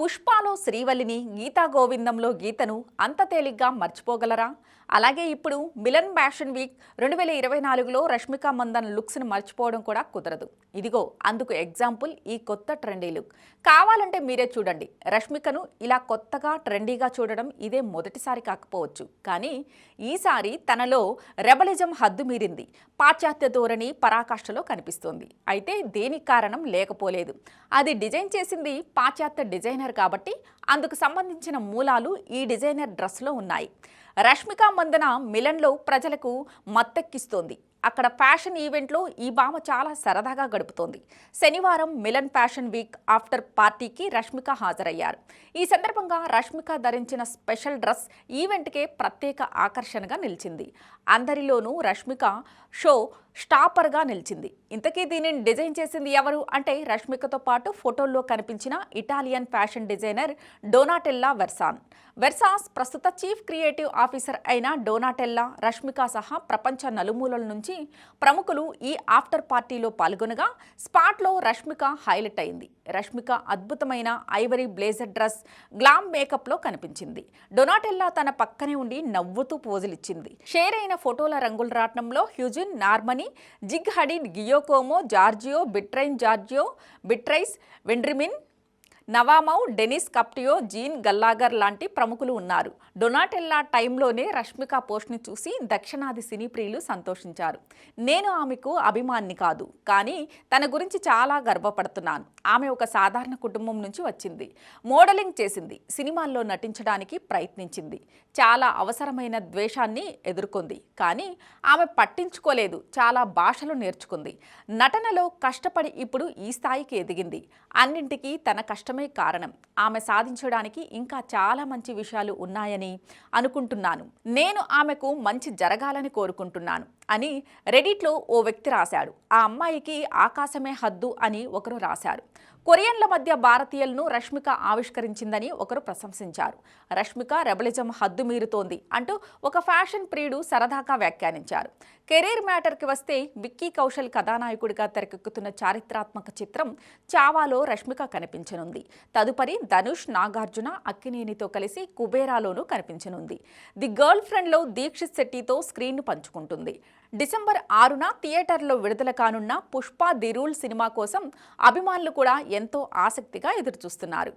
పుష్పాలో శ్రీవల్లిని గీతా గోవిందంలో గీతను అంత తేలిగ్గా మర్చిపోగలరా? అలాగే ఇప్పుడు మిలన్ ఫ్యాషన్ వీక్ రెండు వేల ఇరవై నాలుగులో రష్మిక మందన్ లుక్స్ని మర్చిపోవడం కూడా కుదరదు. ఇదిగో అందుకు ఎగ్జాంపుల్ ఈ కొత్త ట్రెండీ లుక్. కావాలంటే మీరే చూడండి. రష్మికను ఇలా కొత్తగా ట్రెండీగా చూడడం ఇదే మొదటిసారి కాకపోవచ్చు. కానీ ఈసారి తనలో రెబలిజం హద్దు మీరింది. పాశ్చాత్య ధోరణి పరాకాష్ఠలో కనిపిస్తోంది. అయితే దేనికి కారణం లేకపోలేదు. అది డిజైన్ చేసింది పాశ్చాత్య డిజైనర్ కాబట్టి అందుకు సంబంధించిన మూలాలు ఈ డిజైనర్ డ్రెస్లో ఉన్నాయి. రష్మిక మందన మిలన్లో ప్రజలకు మత్తెక్కిస్తోంది. అక్కడ ఫ్యాషన్ ఈవెంట్లో ఈ భామ చాలా సరదాగా గడుపుతోంది. శనివారం మిలన్ ఫ్యాషన్ వీక్ ఆఫ్టర్ పార్టీకి రష్మిక హాజరయ్యారు. ఈ సందర్భంగా రష్మిక ధరించిన స్పెషల్ డ్రెస్ ఈవెంట్కే ప్రత్యేక ఆకర్షణగా నిలిచింది. అందరిలోనూ రష్మిక షో స్టాపర్గా నిలిచింది. ఇంతకీ దీనిని డిజైన్ చేసింది ఎవరు? అంటే రష్మికతో పాటు ఫోటోల్లో కనిపించిన Italian fashion designer Donatella Versace. Versace ప్రస్తుత చీఫ్ క్రియేటివ్ ఆఫీసర్ అయిన డోనాటెల్లా రష్మిక సహా ప్రపంచ నలుమూలల నుంచి ప్రముఖులు ఈ ఆఫ్టర్ పార్టీలో పాల్గొనగా స్పాట్లో రష్మిక హైలైట్ అయింది. రష్మిక అద్భుతమైన ఐవరీ బ్లేజర్ డ్రెస్ గ్లామ్ మేకప్లో కనిపించింది. డొనాటెల్లా తన పక్కనే ఉండి నవ్వుతూ పోజులిచ్చింది షేర్ అయిన ఫోటోల రంగుల రాట్నంలో హ్యూజిన్ Normani Gigi Hadid Giacomo Giorgio బిట్రైన్ Giorgio Beatrice వెండ్రిమిన్ నవామౌ డెనిస్ కప్టియో జీన్ గల్లాగర్ లాంటి ప్రముఖులు ఉన్నారు. డొనాటెల్లా టైంలోనే రష్మిక పోస్ట్ని చూసి దక్షిణాది సినీ ప్రియులు సంతోషించారు. నేను ఆమెకు అభిమాన్ని కాదు కానీ తన గురించి చాలా గర్వపడుతున్నాను. ఆమె ఒక సాధారణ కుటుంబం నుంచి వచ్చింది. మోడలింగ్ చేసింది. సినిమాల్లో నటించడానికి ప్రయత్నించింది. చాలా అవసరమైన ద్వేషాన్ని ఎదుర్కొంది కానీ ఆమె పట్టించుకోలేదు. చాలా భాషలు నేర్చుకుంది. నటనలో కష్టపడి ఇప్పుడు ఈ స్థాయికి ఎదిగింది. అన్నింటికీ తన కష్టమే కారణం. ఆమె సాధించడానికి ఇంకా చాలా మంచి విషయాలు ఉన్నాయని అనుకుంటున్నాను. నేను ఆమెకు మంచి జరగాలని కోరుకుంటున్నాను అని రెడిట్లో ఓ వ్యక్తి రాశాడు. ఆ అమ్మాయికి ఆకాశమే హద్దు అని ఒకరు రాశారు. కొరియన్ల మధ్య భారతీయులను రష్మిక ఆవిష్కరించిందని ఒకరు ప్రశంసించారు. రష్మిక రెబలిజం హద్దు మీరుతోంది అంటూ ఒక ఫ్యాషన్ ప్రియుడు సరదాగా వ్యాఖ్యానించారు. కెరీర్ మ్యాటర్కి వస్తే విక్కీ కౌశల్ కథానాయకుడిగా తెరకెక్కుతున్న చారిత్రాత్మక చిత్రం చావాలో రష్మిక కనిపించనుంది. తదుపరి ధనుష్ నాగార్జున అక్కినేనితో కలిసి కుబేరాలోనూ కనిపించనుంది. ది గర్ల్ ఫ్రెండ్లో దీక్షిత్ శెట్టితో స్క్రీన్ను పంచుకుంటుంది. డిసెంబర్ ఆరున థియేటర్లో విడుదల కానున్న పుష్ప ది రూల్ సినిమా కోసం అభిమానులు కూడా ఎంతో ఆసక్తిగా ఎదురుచూస్తున్నారు.